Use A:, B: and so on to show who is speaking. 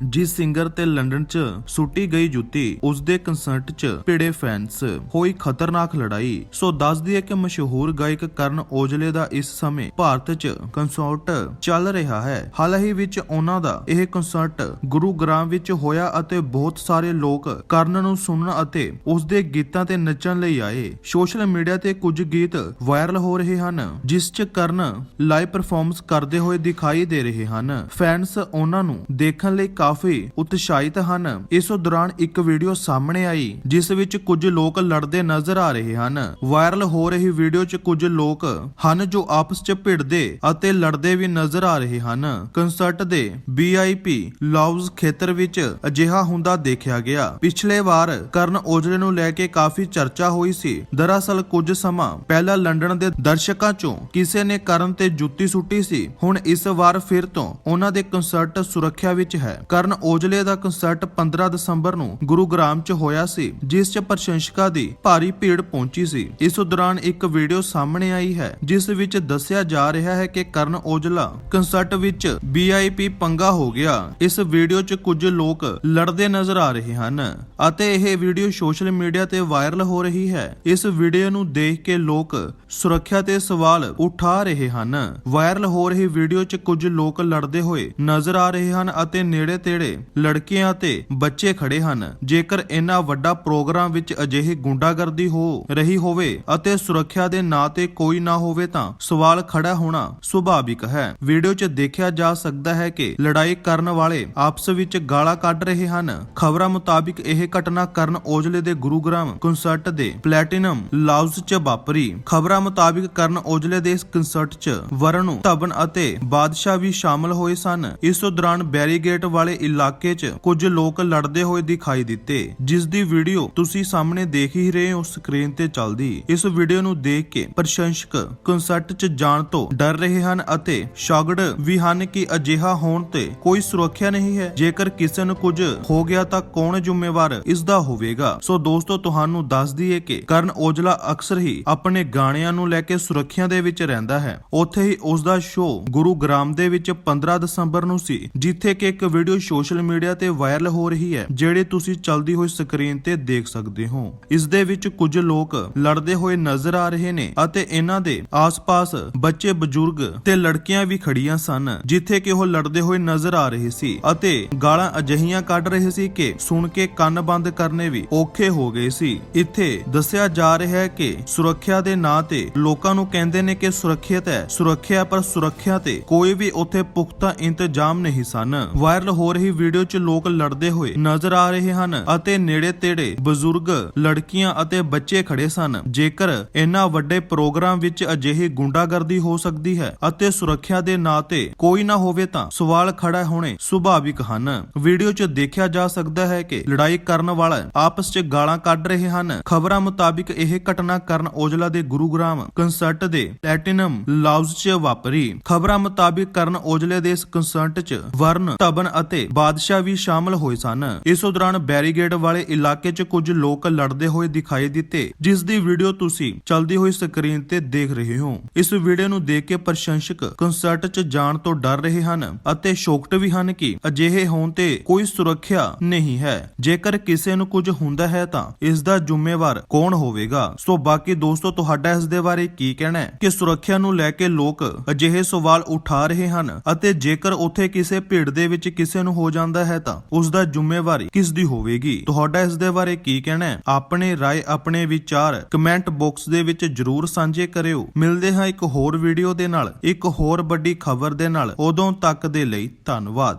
A: ਜਿਸ ਸਿੰਗਰ ਤੇ ਲੰਡਨ 'ਚ ਸੁੱਟੀ ਗਈ ਜੁੱਤੀ ਉਸ ਦੇ ਕੰਸਰਟ 'ਚ ਭਿੜੇ ਫੈਨਸ ਹੋਈ ਖਤਰਨਾਕ ਲੜਾਈ। ਸੋ ਦੱਸ ਦਈਏ ਕਿ ਮਸ਼ਹੂਰ ਗਾਇਕ ਕਰਨ ਔਜਲੇ ਦਾ ਇਸ ਸਮੇਂ ਭਾਰਤ 'ਚ ਕੰਸਰਟ ਚੱਲ ਰਿਹਾ ਹੈ। ਹਾਲ ਹੀ ਵਿੱਚ ਉਹਨਾਂ ਦਾ ਇਹ ਕੰਸਰਟ ਗੁਰੂਗ੍ਰਾਮ ਵਿੱਚ ਹੋਇਆ ਅਤੇ ਬਹੁਤ ਸਾਰੇ ਲੋਕ ਕਰਨ ਨੂੰ ਸੁਣਨ ਅਤੇ ਉਸ ਦੇ ਗੀਤਾਂ ਤੇ ਨੱਚਣ ਲਈ ਆਏ। ਸੋਸ਼ਲ ਮੀਡੀਆ ਤੇ ਕੁਝ ਗੀਤ ਵਾਇਰਲ ਹੋ ਰਹੇ ਹਨ, ਜਿਸ 'ਚ ਕਰਨ ਲਾਈਵ ਪਰਫਾਰਮੈਂਸ ਕਰਦੇ ਹੋਏ ਦਿਖਾਈ ਦੇ ਰਹੇ ਹਨ। ਫੈਨਸ ਉਹਨਾਂ ਨੂੰ ਦੇਖਣ ਲਈ ਕਾਫੀ ਉਤਸ਼ਾਹਿਤ ਹਨ। ਇਸ ਦੌਰਾਨ ਇੱਕ ਵੀਡੀਓ ਸਾਹਮਣੇ ਆਈ, ਜਿਸ ਵਿੱਚ ਕੁਝ ਲੋਕ ਲੜਦੇ ਨਜ਼ਰ ਆ ਰਹੇ ਹਨ। ਵਾਇਰਲ ਹੋ ਰਹੀ ਵੀਡੀਓ 'ਚ ਕੁਝ ਲੋਕ ਹਨ ਜੋ ਆਪਸ 'ਚ ਭਿੜਦੇ ਅਤੇ ਲੜਦੇ ਵੀ ਨਜ਼ਰ ਆ ਰਹੇ ਹਨ। ਕੰਸਰਟ ਦੇ VIP ਲਾਊਜ਼ ਖੇਤਰ ਵਿੱਚ ਅਜਿਹਾ ਹੁੰਦਾ ਦੇਖਿਆ ਗਿਆ। ਪਿਛਲੇ ਵਾਰ ਕਰਨ ਔਜਲੇ ਨੂੰ ਲੈ ਕੇ ਕਾਫੀ ਚਰਚਾ ਹੋਈ ਸੀ। ਦਰਅਸਲ ਕੁਝ ਸਮਾਂ ਪਹਿਲਾਂ ਲੰਡਨ ਦੇ ਦਰਸ਼ਕਾਂ 'ਚੋਂ ਕਿਸੇ ਨੇ ਕਰਨ ਤੇ ਜੁੱਤੀ ਸੁੱਟੀ ਸੀ, ਹੁਣ ਇਸ ਵਾਰ ਫਿਰ ਤੋਂ ਉਹਨਾਂ ਦੇ ਕੰਸਰਟ ਸੁਰੱਖਿਆ ਵਿੱਚ ਹੈ। ਕਰਨ ਔਜਲੇ ਦਾ ਕੰਸਰਟ 15 ਦਸੰਬਰ ਨੂੰ ਗੁਰੂਗ੍ਰਾਮ 'ਚ ਹੋਇਆ ਸੀ, ਜਿਸ 'ਚ ਪ੍ਰਸ਼ੰਸਕਾਂ ਦੀ ਭਾਰੀ ਭੀੜ ਪਹੁੰਚੀ ਸੀ। ਇਸ ਦੌਰਾਨ ਇੱਕ ਵੀਡੀਓ ਸਾਹਮਣੇ ਆਈ ਹੈ, ਜਿਸ ਵਿੱਚ ਦੱਸਿਆ ਜਾ ਰਿਹਾ ਹੈ ਕਿ ਕਰਨ ਔਜਲਾ ਕੰਸਰਟ ਵਿੱਚ VIP ਪੰਗਾ ਹੋ ਗਿਆ। ਇਸ ਵੀਡੀਓ 'ਚ ਕੁਝ ਲੋਕ ਲੜਦੇ ਨਜ਼ਰ ਆ ਰਹੇ ਹਨ ਅਤੇ ਇਹ ਵੀਡੀਓ ਸੋਸ਼ਲ ਮੀਡੀਆ ਤੇ ਵਾਇਰਲ ਹੋ ਰਹੀ ਹੈ। ਇਸ ਵੀਡੀਓ ਨੂੰ ਦੇਖ ਕੇ ਲੋਕ ਸੁਰੱਖਿਆ ਤੇ ਸਵਾਲ ਉਠਾ ਰਹੇ ਹਨ। ਵਾਇਰਲ ਹੋ ਰਹੀ ਵੀਡੀਓ 'ਚ ਕੁਝ ਲੋਕ ਲੜਦੇ ਹੋਏ ਨਜ਼ਰ ਆ ਰਹੇ ਹਨ ਅਤੇ ਨੇੜੇ ਤੇੜੇ ਲੜਕੀਆਂ ਤੇ ਬੱਚੇ ਖੜੇ ਹਨ। ਜੇਕਰ ਇੰਨਾ ਵੱਡਾ ਪ੍ਰੋਗਰਾਮ ਵਿੱਚ ਅਜਿਹੀ ਗੁੰਡਾਗਰਦੀ ਹੋ ਰਹੀ ਹੋਵੇ ਅਤੇ ਸੁਰੱਖਿਆ ਦੇ ਨਾਂ ਤੇ ਕੋਈ ਨਾ ਹੋਵੇ ਤਾਂ ਸਵਾਲ ਖੜਾ ਹੋਣਾ ਸੁਭਾਵਿਕ ਹੈ। ਵੀਡੀਓ 'ਚ ਦੇਖਿਆ ਜਾ ਸਕਦਾ ਹੈ ਕਿ ਲੜਾਈ ਕਰਨ ਵਾਲੇ ਆਪਸ ਵਿੱਚ ਗਾਲਾਂ ਕੱਢ ਰਹੇ ਹਨ। ਖਬਰਾਂ ਮੁਤਾਬਿਕ ਇਹ ਘਟਨਾ ਕਰਨ ਔਜਲੇ ਦੇ ਗੁਰੂਗ੍ਰਾਮ ਕੰਸਰਟ ਦੇ ਪਲੈਟੀਨਮ ਲਾਊਜ਼ 'ਚ ਵਾਪਰੀ। ਖਬਰਾਂ ਮੁਤਾਬਿਕ ਕਰਨ ਔਜਲੇ ਦੇ ਇਸ ਕੰਸਰਟ 'ਚ ਵਰਣ ਧਵਨ ਅਤੇ ਬਾਦਸ਼ਾਹ ਵੀ ਸ਼ਾਮਲ ਹੋਏ ਸਨ। ਇਸ ਦੌਰਾਨ ਬੈਰੀਗੇਟ ਵਾਲੇ ਇਲਾਕੇ 'ਚ ਕੁਝ ਲੋਕ ਲੜਦੇ ਹੋਏ ਦਿਖਾਈ ਦਿੱਤੇ, ਜਿਸ ਦੀ ਵੀਡੀਓ ਤੁਸੀਂ ਸਾਹਮਣੇ ਦੇਖ ਹੀ ਰਹੇ ਹੋ ਸਕਰੀਨ ਤੇ ਚੱਲਦੀ। ਇਸ ਵੀਡੀਓ ਨੂੰ ਦੇਖ ਕੇ ਪ੍ਰਸ਼ੰਸਕ ਕੰਸਰਟ 'ਚ ਜਾਣ ਤੋਂ ਡਰ ਰਹੇ ਹਨ ਅਤੇ ਸ਼ੌਕਡ ਵੀ ਹਨ ਕਿ ਅਜਿਹਾ ਹੋਣ ਤੇ ਕੋਈ ਸੁਰੱਖਿਆ ਨਹੀਂ ਹੈ। ਜੇਕਰ ਕਿਸੇ ਨੂੰ ਕੁਝ ਹੋ ਗਿਆ ਤਾਂ ਕੌਣ ਜ਼ਿੰਮੇਵਾਰ ਇਸ ਦਾ ਹੋਵੇਗਾ? ਸੋ ਦੋਸਤੋ, ਤੁਹਾਨੂੰ ਦੱਸ ਦਈਏ ਕਿ ਕਰਨ ਔਜਲਾ ਅਕਸਰ ਹੀ ਆਪਣੇ ਗਾਣਿਆਂ ਨੂੰ ਲੈ ਕੇ ਸੁਰੱਖਿਆ ਦੇ ਵਿੱਚ ਰਹਿੰਦਾ ਹੈ। ਉੱਥੇ ਹੀ ਉਸ ਦਾ ਸ਼ੋਅ ਗੁਰੂਗ੍ਰਾਮ ਦੇ ਵਿੱਚ 15 ਦਸੰਬਰ ਨੂੰ ਸੀ, ਜਿੱਥੇ ਕਿ ਇੱਕ ਵੀਡੀਓ ਸੋਸ਼ਲ ਮੀਡੀਆ ਤੇ ਵਾਇਰਲ ਹੋ ਰਹੀ ਹੈ, ਜਿਹੜੇ ਤੁਸੀਂ ਚਲਦੀ ਹੋਈ ਸਕਰੀਨ ਤੇ ਦੇਖ ਸਕਦੇ ਹੋ। ਇਸ ਦੇ ਵਿੱਚ ਕੁਝ ਲੋਕ ਲੜਦੇ ਹੋਏ ਨਜ਼ਰ ਆ ਰਹੇ ਨੇ ਅਤੇ ਇਹਨਾਂ ਦੇ ਆਸ-ਪਾਸ ਬੱਚੇ, ਬਜ਼ੁਰਗ ਤੇ ਲੜਕੀਆਂ ਵੀ ਖੜੀਆਂ ਸਨ, ਜਿੱਥੇ ਕਿ ਉਹ ਲੜਦੇ ਹੋਏ ਨਜ਼ਰ ਆ ਰਹੇ ਸੀ ਅਤੇ ਗਾਲਾਂ ਅਜਹੀਆਂ ਕੱਢ ਰਹੇ ਸੀ ਕਿ ਸੁਣ ਕੇ ਕੰਨ ਬੰਦ ਕਰਨੇ ਵੀ ਔਖੇ ਹੋ ਗਏ ਸੀ। ਇੱਥੇ ਦੱਸਿਆ ਜਾ ਰਿਹਾ ਹੈ ਕਿ ਸੁਰੱਖਿਆ ਦੇ ਨਾਂ ਤੇ ਲੋਕਾਂ ਨੂੰ ਕਹਿੰਦੇ ਨੇ ਕਿ ਸੁਰੱਖਿਅਤ ਹੈ। ਸੁਰੱਖਿਆ ਪਰ ਸੁਰੱਖਿਆ ਤੇ ਕੋਈ ਵੀ ਉੱਥੇ ਪੁਖਤਾ ਇੰਤਜ਼ਾਮ ਨਹੀਂ ਸਨ। ਵਾਇਰਲ ਹੋ ਰਹੀ ਵੀਡੀਓ 'ਚ ਲੋਕ ਲੜਦੇ ਹੋਏ ਨਜ਼ਰ ਆ ਰਹੇ ਹਨ ਅਤੇ ਨੇੜੇ ਤੇੜੇ ਬਜ਼ੁਰਗ, ਲੜਕੀਆਂ ਅਤੇ ਬੱਚੇ ਖੜੇ ਸਨ। ਜੇਕਰ ਇੰਨਾ ਵੱਡੇ ਪ੍ਰੋਗਰਾਮ ਵਿੱਚ ਅਜਿਹੀ ਗੁੰਡਾਗਰਦੀ ਹੋ ਸਕਦੀ ਹੈ ਅਤੇ ਸੁਰੱਖਿਆ ਦੇ ਨਾਂ ਤੇ ਕੋਈ ਨਾ ਹੋਵੇ ਤਾਂ ਸਵਾਲ ਖੜਾ ਹੋਣੇ ਸੁਭਾਵਿਕ ਹਨ। ਵੀਡੀਓ 'ਚ ਦੇਖਿਆ ਜਾ ਸਕਦਾ ਹੈ ਕਿ ਲੜਾਈ ਕਰਨ ਵਾਲਾ ਆਪਸ 'ਚ ਗਾਲਾਂ ਕੱਢ ਰਹੇ ਹਨ। ਖਬਰਾਂ ਮੁਤਾਬਿਕ ਇਹ ਘਟਨਾ ਕਰਨ ਔਜਲਾ ਦੇ ਗੁਰੂਗ੍ਰਾਮ ਕੰਸਰਟ ਦੇ ਪਲੈਟੀਨਮ ਲਾਊਜ਼ 'ਚ ਵਾਪਰੀ। ਖਬਰਾਂ ਮੁਤਾਬਿਕ ਕਰਨ ਔਜਲੇ ਦੇ ਇਸ ਕੰਸਰਟ 'ਚ ਵਰਨ ਧਵਨ ਅਤੇ ਬਾਦਸ਼ਾਹ ਵੀ ਸ਼ਾਮਲ ਹੋਏ ਸਨ। ਇਸ ਦੌਰਾਨ ਬੈਰੀਗੇਡ ਵਾਲੇ ਇਲਾਕੇ 'ਚ ਕੁਝ ਲੋਕ ਲੜਦੇ ਹੋਏ ਦਿਖਾਈ ਦਿੱਤੇ, ਜਿਸ ਦੀ ਵੀਡੀਓ ਤੁਸੀਂ ਚਲਦੀ ਹੋਈ ਸਕਰੀਨ ਤੇ ਦੇਖ ਰਹੇ ਹੋ। ਇਸ ਵੀਡੀਓ ਨੂੰ ਦੇਖ ਕੇ ਪ੍ਰਸ਼ੰਸਕ ਕੰਸਰਟ 'ਚ ਜਾਣ ਤੋਂ ਡਰ ਰਹੇ ਹਨ ਅਤੇ ਸ਼ੌਕਟ ਵੀ ਹਨ ਕਿ ਅਜਿਹੇ ਹੋਣ ਤੇ ਕੋਈ ਸੁਰੱਖਿਆ ਨਹੀਂ ਹੈ। ਜੇਕਰ ਕਿਸੇ ਨੂੰ ਕੁਝ ਹੁੰਦਾ ਹੈ ਤਾਂ ਇਸ ਦਾ ਜ਼ਿੰਮੇਵਾਰ ਕੌਣ ਹੋਵੇਗਾ? ਸੋ ਬਾਕੀ ਦੋਸਤੋ, ਤੁਹਾਡਾ ਇਸ ਦੇ ਬਾਰੇ ਕੀ ਕਹਿਣਾ ਹੈ? ਕਿ ਸੁਰੱਖਿਆ ਨੂੰ ਲੈ ਕੇ ਲੋਕ ਅਜਿਹੇ ਸਵਾਲ ਉਠਾ ਰਹੇ ਹਨ ਅਤੇ ਜੇਕਰ ਉੱਥੇ ਕਿਸੇ ਭੀੜ ਦੇ ਵਿੱਚ ਕਿਸੇ ਨੂੰ ਹੋ ਜਾਂਦਾ ਹੈ ਤਾਂ ਉਸ ਦਾ ਜ਼ਿੰਮੇਵਾਰੀ ਕਿਸ ਦੀ ਹੋਵੇਗੀ? ਤੁਹਾਡਾ ਇਸ ਦੇ ਬਾਰੇ ਕੀ ਕਹਿਣਾ ਹੈ? ਆਪਣੇ ਰਾਏ, ਆਪਣੇ ਵਿਚਾਰ ਕਮੈਂਟ ਬਾਕਸ ਦੇ ਵਿੱਚ ਜਰੂਰ ਸਾਂਝੇ ਕਰਿਓ। ਮਿਲਦੇ ਹਾਂ ਇੱਕ ਹੋਰ ਵੀਡੀਓ ਦੇ ਨਾਲ, ਇੱਕ ਹੋਰ ਵੱਡੀ ਖਬਰ ਦੇ ਨਾਲ। ਉਦੋਂ ਤੱਕ ਦੇ ਲਈ ਧੰਨਵਾਦ।